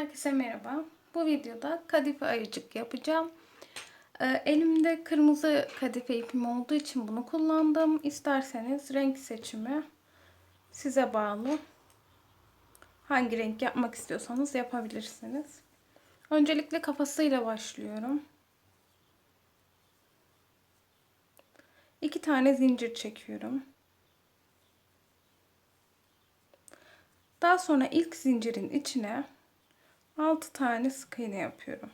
Herkese merhaba. Bu videoda kadife ayıcık yapacağım. Ee, elimde kırmızı kadife ipim olduğu için bunu kullandım. İsterseniz renk seçimi size bağlı. Hangi renk yapmak istiyorsanız yapabilirsiniz. Öncelikle kafasıyla başlıyorum. İki tane zincir çekiyorum. Daha sonra ilk zincirin içine 6 tane sık iğne yapıyorum.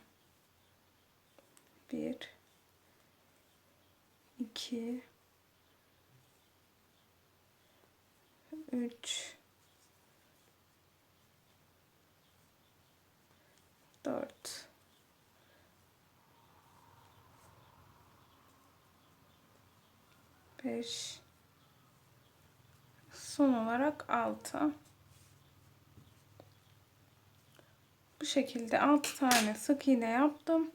1 2 3 4 5 son olarak 6 Bu şekilde 6 tane sık iğne yaptım.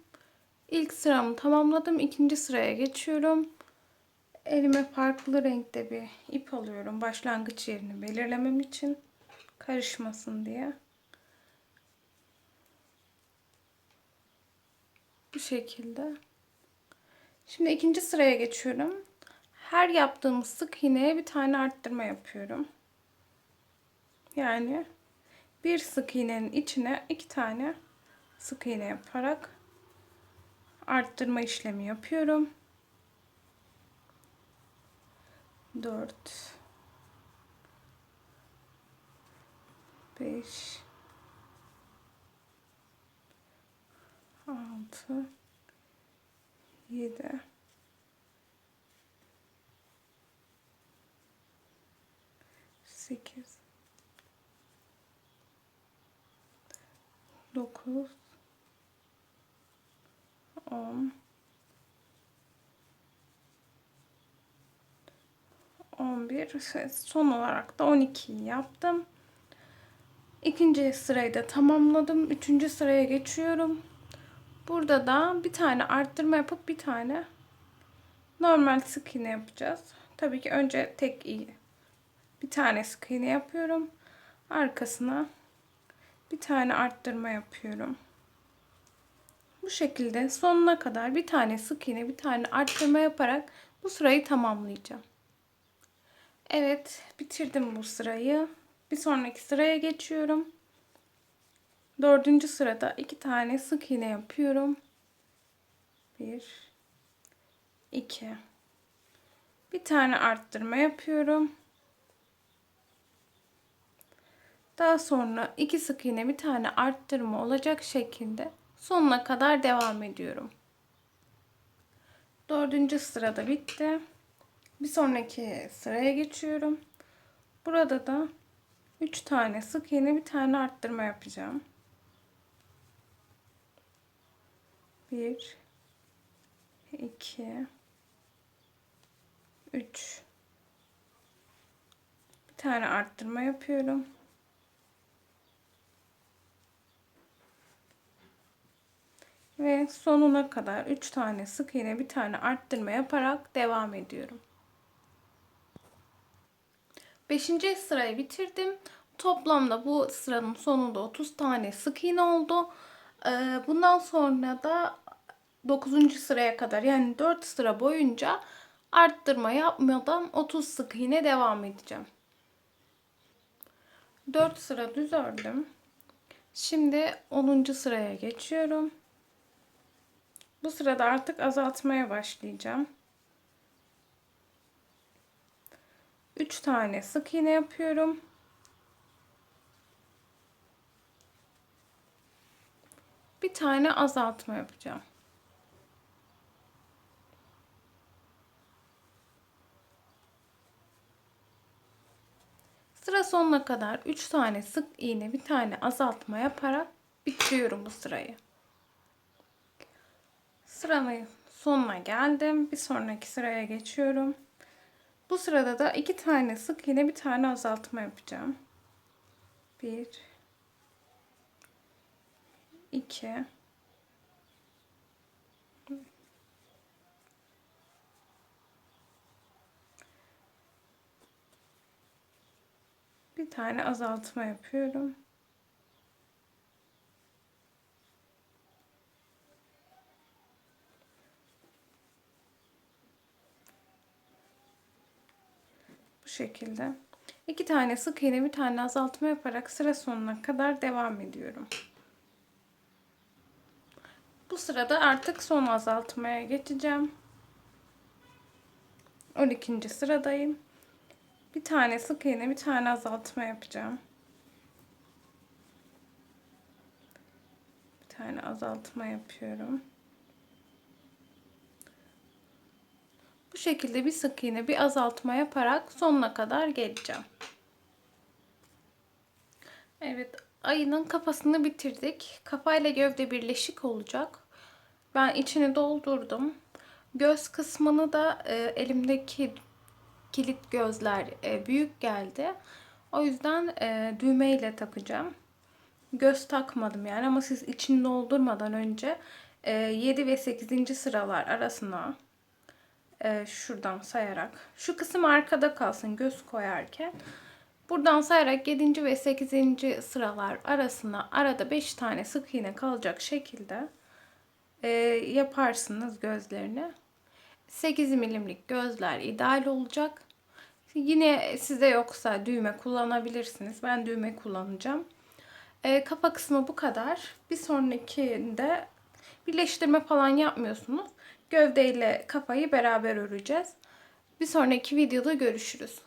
İlk sıramı tamamladım. İkinci sıraya geçiyorum. Elime farklı renkte bir ip alıyorum. Başlangıç yerini belirlemem için. Karışmasın diye. Bu şekilde. Şimdi ikinci sıraya geçiyorum. Her yaptığım sık iğneye bir tane arttırma yapıyorum. Yani bir sık iğnenin içine iki tane sık iğne yaparak arttırma işlemi yapıyorum. 4 5 6 7 8 9 10 11 son olarak da 12 yaptım. İkinci sırayı da tamamladım. Üçüncü sıraya geçiyorum. Burada da bir tane arttırma yapıp bir tane normal sık iğne yapacağız. Tabii ki önce tek iğne. Bir tane sık iğne yapıyorum. Arkasına bir tane arttırma yapıyorum. Bu şekilde sonuna kadar bir tane sık iğne bir tane arttırma yaparak bu sırayı tamamlayacağım. Evet bitirdim bu sırayı. Bir sonraki sıraya geçiyorum. Dördüncü sırada iki tane sık iğne yapıyorum. Bir, iki. Bir tane arttırma yapıyorum. Daha sonra iki sık iğne bir tane arttırma olacak şekilde sonuna kadar devam ediyorum. Dördüncü sırada bitti. Bir sonraki sıraya geçiyorum. Burada da 3 tane sık iğne bir tane arttırma yapacağım. 1 2 3 Bir tane arttırma yapıyorum. Ve sonuna kadar 3 tane sık iğne bir tane arttırma yaparak devam ediyorum. 5. sırayı bitirdim. Toplamda bu sıranın sonunda 30 tane sık iğne oldu. Ee, bundan sonra da 9. sıraya kadar yani 4 sıra boyunca arttırma yapmadan 30 sık iğne devam edeceğim. 4 sıra düz ördüm. Şimdi 10. sıraya geçiyorum. Bu sırada artık azaltmaya başlayacağım. 3 tane sık iğne yapıyorum. Bir tane azaltma yapacağım. Sıra sonuna kadar 3 tane sık iğne, bir tane azaltma yaparak bitiriyorum bu sırayı. Sıranın sonuna geldim. Bir sonraki sıraya geçiyorum. Bu sırada da iki tane sık iğne bir tane azaltma yapacağım. Bir, iki, bir tane azaltma yapıyorum. Şekilde. iki tane sık iğne bir tane azaltma yaparak sıra sonuna kadar devam ediyorum. Bu sırada artık son azaltmaya geçeceğim. 12. sıradayım. Bir tane sık iğne bir tane azaltma yapacağım. Bir tane azaltma yapıyorum. Bu şekilde bir sık iğne bir azaltma yaparak sonuna kadar geleceğim. Evet ayının kafasını bitirdik. Kafayla gövde birleşik olacak. Ben içini doldurdum. Göz kısmını da e, elimdeki kilit gözler e, büyük geldi. O yüzden e, düğmeyle takacağım. Göz takmadım yani ama siz içini doldurmadan önce e, 7 ve 8. sıralar arasına e, şuradan sayarak şu kısım arkada kalsın göz koyarken buradan sayarak 7. ve 8. sıralar arasına arada 5 tane sık iğne kalacak şekilde e, yaparsınız gözlerini. 8 milimlik gözler ideal olacak. Yine size yoksa düğme kullanabilirsiniz. Ben düğme kullanacağım. E, kafa kısmı bu kadar. Bir sonrakinde birleştirme falan yapmıyorsunuz. Gövdeyle kafayı beraber öreceğiz. Bir sonraki videoda görüşürüz.